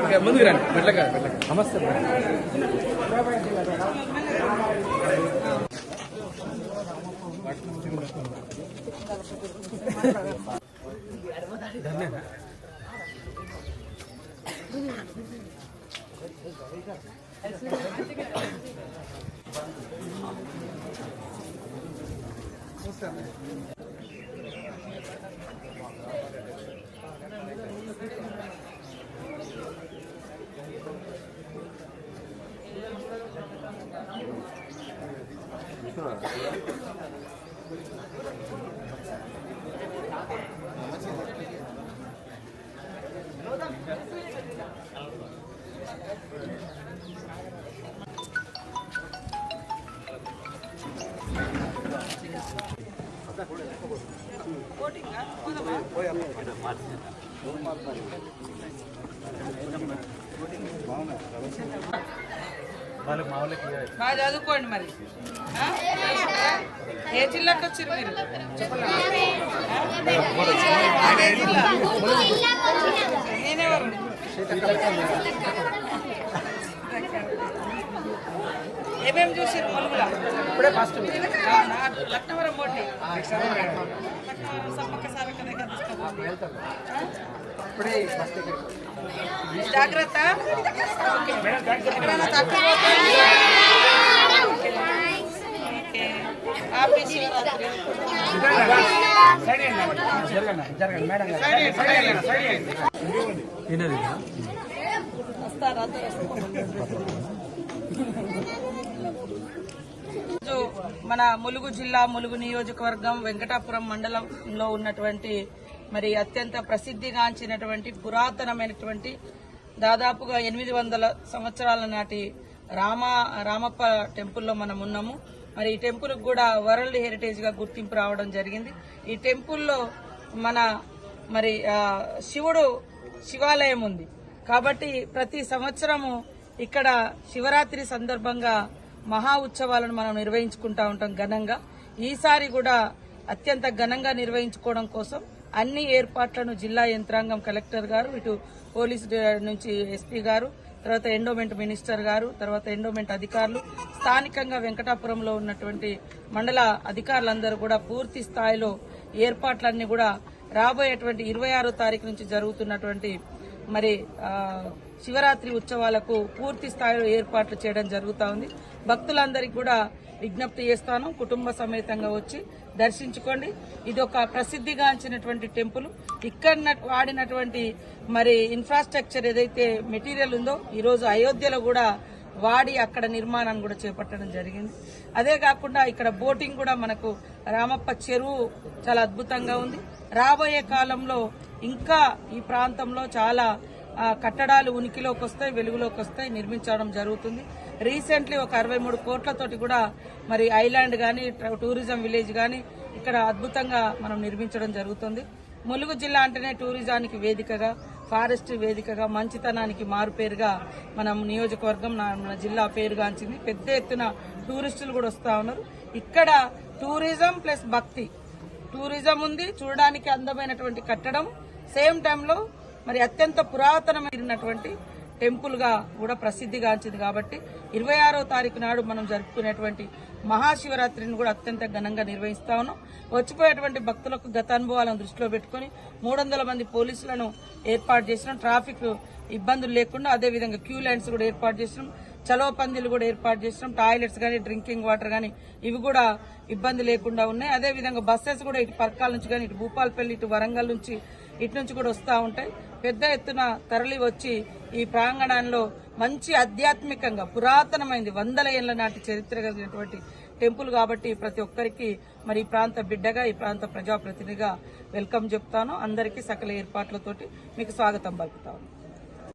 Okay, ముందుకు రండి మెట్లగా మెట్లగా నమస్తే బాగున్నాయి బాగా చదువుకోండి మరి? ఏ జిల్లాకి వచ్చారు మీరు? నేనెవరు ఏమేమి చూసారు ములుగులా ఇప్పుడే ఫస్ట్? లక్నవరం పోటీ. సమ్మక్క సారక్క దగ్గర. ఇప్పుడే ఫస్ట్ జాగ్రత్త. ఎక్కడైనా తక్కువ వస్తారా మన ములుగు జిల్లా ములుగు నియోజకవర్గం వెంకటాపురం మండలంలో ఉన్నటువంటి మరి అత్యంత ప్రసిద్ధిగాంచినటువంటి పురాతనమైనటువంటి దాదాపుగా ఎనిమిది వందల సంవత్సరాల నాటి రామ రామప్ప టెంపుల్లో మనం ఉన్నాము. మరి ఈ టెంపుల్ కూడా వరల్డ్ హెరిటేజ్గా గుర్తింపు రావడం జరిగింది. ఈ టెంపుల్లో మన మరి శివుడు శివాలయం ఉంది. కాబట్టి ప్రతి సంవత్సరము ఇక్కడ శివరాత్రి సందర్భంగా మహా ఉత్సవాలను మనం నిర్వహించుకుంటా ఉంటాం ఘనంగా. ఈసారి కూడా అత్యంత ఘనంగా నిర్వహించుకోవడం కోసం అన్ని ఏర్పాట్లను జిల్లా యంత్రాంగం కలెక్టర్ గారు ఇటు పోలీస్ నుంచి ఎస్పీ గారు తర్వాత ఎండోమెంట్ మినిస్టర్ గారు తర్వాత ఎండోమెంట్ అధికారులు స్థానికంగా వెంకటాపురంలో ఉన్నటువంటి మండల అధికారులందరూ కూడా పూర్తి స్థాయిలో ఏర్పాట్లన్నీ కూడా రాబోయేటువంటి ఇరవై ఆరో తారీఖు నుంచి జరుగుతున్నటువంటి మరి ఆ, శివరాత్రి ఉత్సవాలకు పూర్తి స్థాయిలో ఏర్పాట్లు చేయడం జరుగుతూ ఉంది. భక్తులందరికీ కూడా విజ్ఞప్తి చేస్తాను. కుటుంబ సమేతంగా వచ్చి దర్శించుకోండి. ఇది ఒక ప్రసిద్ధిగాంచినటువంటి టెంపుల్. ఇక్కడ వాడినటువంటి మరి ఇన్ఫ్రాస్ట్రక్చర్ ఏదైతే మెటీరియల్ ఉందో ఈరోజు అయోధ్యలో కూడా వాడి అక్కడ నిర్మాణాన్ని కూడా చేపట్టడం జరిగింది. అదే కాకుండా ఇక్కడ బోటింగ్ కూడా మనకు రామప్ప చెరువు చాలా అద్భుతంగా ఉంది. రాబోయే కాలంలో ఇంకా ఈ ప్రాంతంలో చాలా కట్టడాలు ఉనికిలోకి వస్తాయి వెలుగులోకి వస్తాయి నిర్మించడం జరుగుతుంది. రీసెంట్లీ ఒక అరవై మూడు కోట్లతోటి కూడా మరి ఐలాండ్ కానీ టూరిజం విలేజ్ కానీ ఇక్కడ అద్భుతంగా మనం నిర్మించడం జరుగుతుంది. ములుగు జిల్లా అంటేనే టూరిజానికి వేదికగా ఫారెస్ట్ వేదికగా మంచితనానికి మారుపేరుగా మనం నియోజకవర్గం నా- మన జిల్లా పేరుగాంచింది పెద్ద ఎత్తున టూరిస్టులు కూడా వస్తూ ఉన్నారు. ఇక్కడ టూరిజం ప్లస్ భక్తి. టూరిజం ఉంది చూడడానికి అందమైనటువంటి కట్టడం. సేమ్ టైంలో మరి అత్యంత పురాతనమైనటువంటి టెంపుల్గా కూడా ప్రసిద్ధిగాంచింది కాబట్టి ఇరవై ఆరో తారీఖు నాడు మనం జరుపుకునేటువంటి మహాశివరాత్రిని కూడా అత్యంత ఘనంగా నిర్వహిస్తా ఉన్నాం. వచ్చిపోయేటువంటి భక్తులకు గత అనుభవాలను దృష్టిలో పెట్టుకుని మూడు మంది పోలీసులను ఏర్పాటు చేసినాం. ట్రాఫిక్ ఇబ్బందులు లేకుండా అదేవిధంగా క్యూ లైన్స్ కూడా ఏర్పాటు చేసినాం. చలో పందిలు కూడా ఏర్పాటు చేసినాం. టాయిలెట్స్ కానీ డ్రింకింగ్ వాటర్ కానీ ఇవి కూడా ఇబ్బంది లేకుండా ఉన్నాయి. అదే విధంగా బస్సెస్ కూడా ఇటు పర్కాల నుంచి కానీ ఇటు భూపాలపల్లి ఇటు వరంగల్ నుంచి ఇటు నుంచి కూడా వస్తూ ఉంటాయి. పెద్ద ఎత్తున తరలి వచ్చి ఈ ప్రాంగణంలో మంచి ఆధ్యాత్మికంగా పురాతనమైంది వందల ఏళ్ళ నాటి చరిత్ర కలిగినటువంటి టెంపుల్ కాబట్టి ప్రతి ఒక్కరికి మరి ఈ ప్రాంత బిడ్డగా ఈ ప్రాంత ప్రజాప్రతినిధిగా వెల్కమ్ చెప్తాను. అందరికీ సకల ఏర్పాట్లతోటి మీకు స్వాగతం పలుకుతాను.